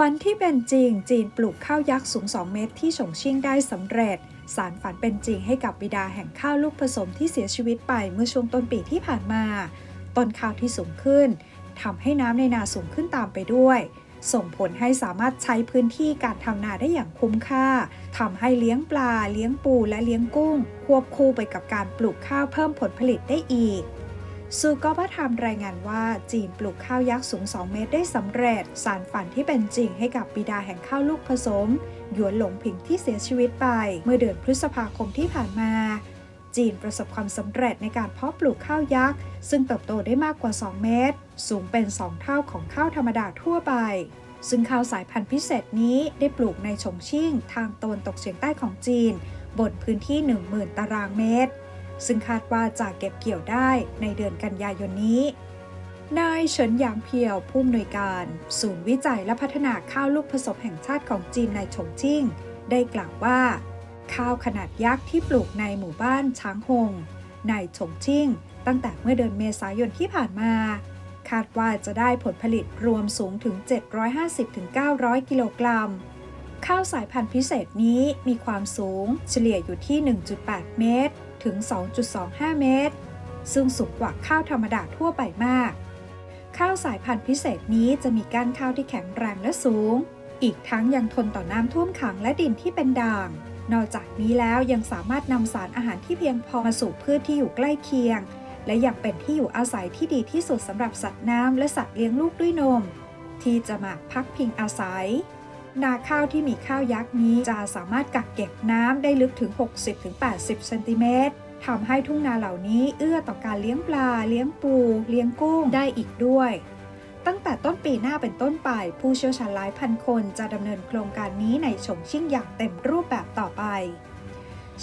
ฝันที่เป็นจริง จีนปลูกข้าวยักษ์สูง 2 เมตรที่ฉงชิ่งได้สำเร็จ สารฝันเป็นจริงให้กับบิดาแห่งข้าวลูกผสมที่เสียชีวิตไปเมื่อช่วงต้นปีที่ผ่านมา ต้นข้าวที่สูงขึ้นทำให้น้ำในนาสูงขึ้นตามไปด้วย ส่งผลให้สามารถใช้พื้นที่การทำนาได้อย่างคุ้มค่าทำให้เลี้ยงปลา เลี้ยงปูและเลี้ยงกุ้ง ควบคู่ไปกับการปลูกข้าวเพิ่มผลผลิตได้อีก ซูก็บัทำรายงานว่าจีนปลูกข้าวยักษ์สูง 2 เมตรได้สำเร็จ สารฝันที่เป็นจริงให้กับบิดาแห่งข้าวลูกผสม หยวนหลงผิงที่เสียชีวิตไป เมื่อเดือนพฤษภาคมที่ผ่านมา จีนประสบความสำเร็จในการเพาะปลูกข้าวยักษ์ ซึ่งเติบโตได้มากกว่า 2 เมตร สูงเป็น 2 เท่าของข้าวธรรมดาทั่วไป ซึ่งข้าวสายพันธุ์พิเศษนี้ได้ปลูกในฉงชิ่ง ทางตะวันตกเฉียงใต้ของจีน บนพื้นที่ 10,000 ตารางเมตร ซึ่งคาดว่าจะเก็บเกี่ยวได้ในเดือนกันยายนนี้ นายเฉินหยางเพียวผู้อำนวยการ ศูนย์วิจัยและพัฒนาข้าวลูกผสมแห่งชาติของจีนในฉงชิ่งได้กล่าวว่า ข้าวขนาดยักษ์ที่ปลูกในหมู่บ้านช้างฮงในฉงชิ่งตั้งแต่เมื่อเดือนเมษายนที่ผ่านมา คาดว่าจะได้ผลผลิตรวมสูงถึง 750-900 กิโลกรัมข้าวสายพันธุ์พิเศษนี้มีความสูงเฉลี่ยอยู่ที่ 1.8 เมตร ถึง 2.25 เมตร ซึ่งสูงกว่าข้าวธรรมดาทั่วไปมาก ข้าวสายพันธุ์พิเศษนี้จะมีก้านข้าวที่แข็งแรงและสูง อีกทั้งยังทนต่อน้ำท่วมขังและดินที่เป็นด่าง นอกจากนี้แล้วยังสามารถนำสารอาหารที่เพียงพอมาสู่พืชที่อยู่ใกล้เคียง และยังเป็นที่อยู่อาศัยที่ดีที่สุดสำหรับสัตว์น้ำและสัตว์เลี้ยงลูกด้วยนม ที่จะมาพักพิงอาศัย นาข้าวที่มีข้าวยักษ์นี้จะสามารถกักเก็บน้ำได้ลึกถึง 60-80 เซนติเมตรทำให้ทุ่งนาเหล่านี้เอื้อต่อการเลี้ยงปลา เลี้ยงปู เลี้ยงกุ้งได้อีกด้วย ตั้งแต่ต้นปีหน้าเป็นต้นไป ผู้เชี่ยวชาญหลายพันคนจะดำเนินโครงการนี้ในฉงชิ่งอย่างเต็มรูปแบบต่อไป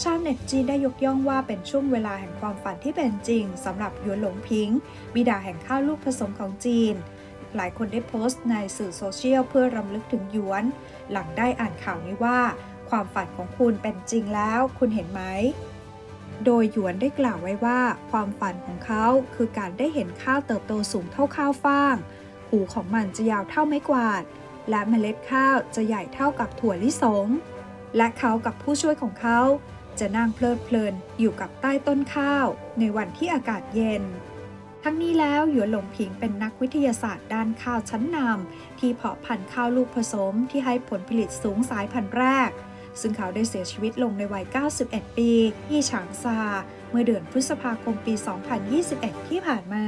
ชาวเน็ตจีนได้ยกย่องว่าเป็นช่วงเวลาแห่งความฝันที่เป็นจริงสำหรับหยวนหลงพิง บิดาแห่งข้าวลูกผสมของจีน หลายคนได้โพสต์ในสื่อโซเชียลเพื่อรำลึกถึงหยวน หลังได้อ่านข่าวนี้ว่า ความฝันของคุณเป็นจริงแล้ว คุณเห็นไหม โดยหยวนได้กล่าวไว้ว่า ความฝันของเขาคือการได้เห็นข้าวเติบโตสูงเท่าข้าวฟ่าง หูของมันจะยาวเท่าไม้กวาด และเมล็ดข้าวจะใหญ่เท่ากับถั่วลิสง และเขากับผู้ช่วยของเขา จะนั่งเพลิดเพลินอยู่กับใต้ต้นข้าว ในวันที่อากาศเย็น ทั้งนี้แล้วหยวนหลงผิงเป็นนักวิทยาศาสตร์ด้านข้าวชั้นนำที่เพาะพันธุ์ข้าวลูกผสมที่ให้ผลผลิตสูงสายพันธุ์แรก ซึ่งเขาได้เสียชีวิตลงในวัย 91 ปีที่ฉางซา เมื่อเดือนพฤษภาคมปี 2021 ที่ผ่านมา